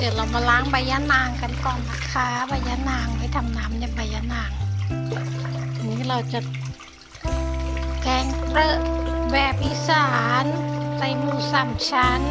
เดี๋ยวเรามาล้างใบยะนางกันก่อนนะคะ ใบยะนางไว้ทำน้ำเนี่ยใบยะนางอันนี้เราจะแกงเปรอะแบบอีสาน ใส่หมูสามชั้น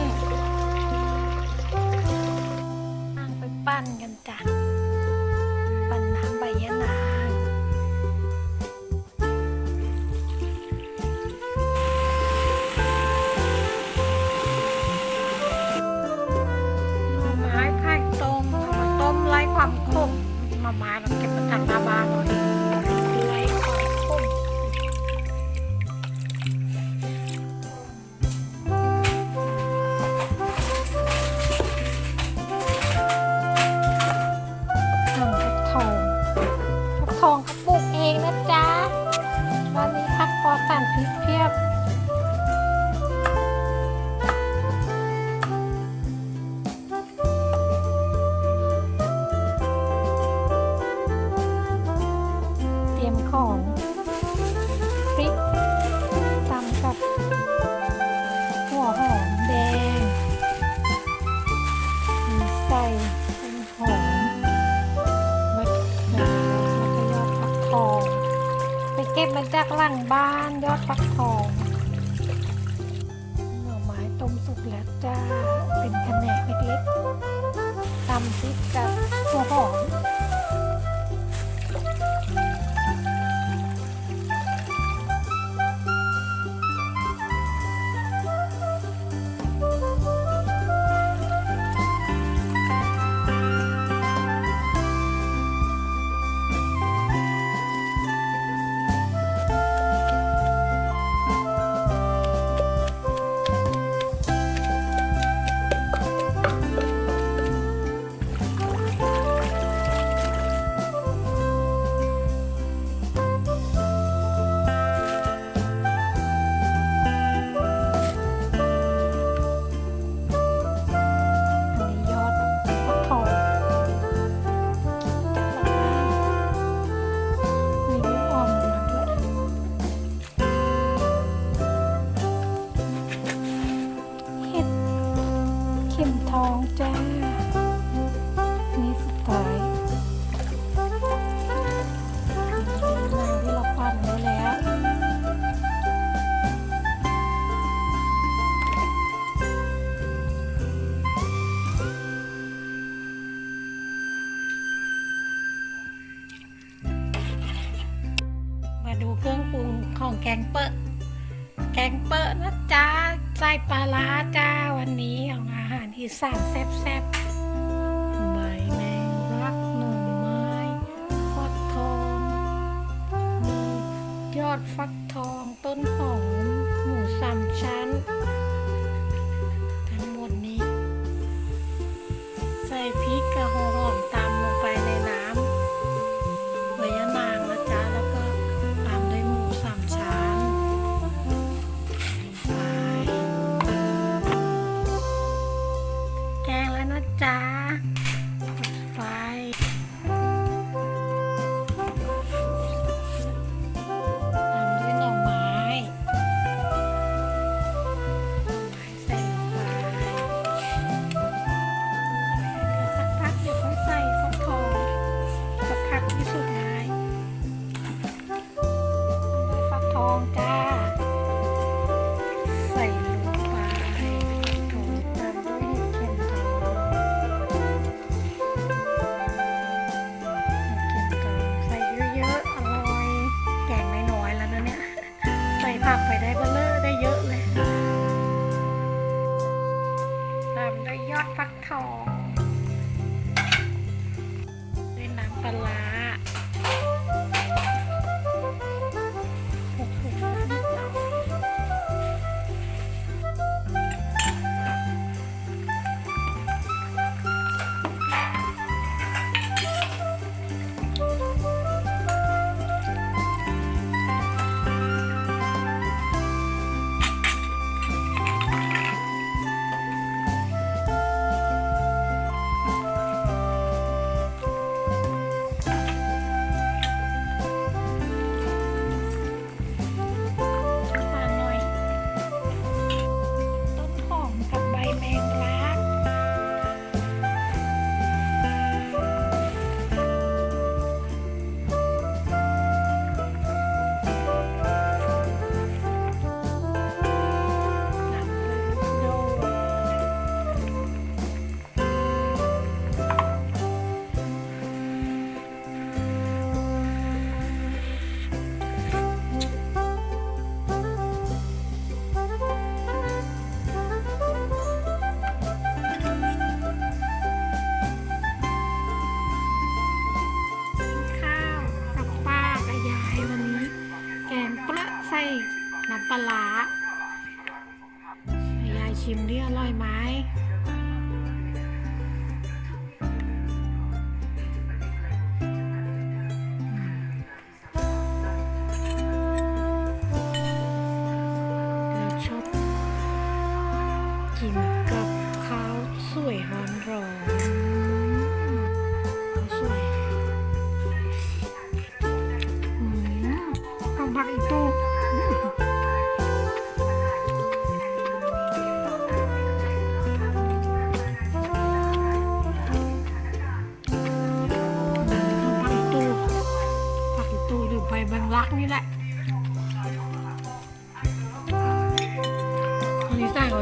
ฟักทองหน่อไม้ต้มสุกแล้วจ้า เป็นแขนงเล็กๆตำพริกกับหัวหอม แกงเปอะแกงเปอะนะจ๊ะไส้ปลาร้าจ้าวันนี้ของอาหารอีสานแซ่บๆ ชิมดิอร่อยไหมราชอบกิน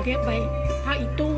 เรียกไปผ้าอีตู้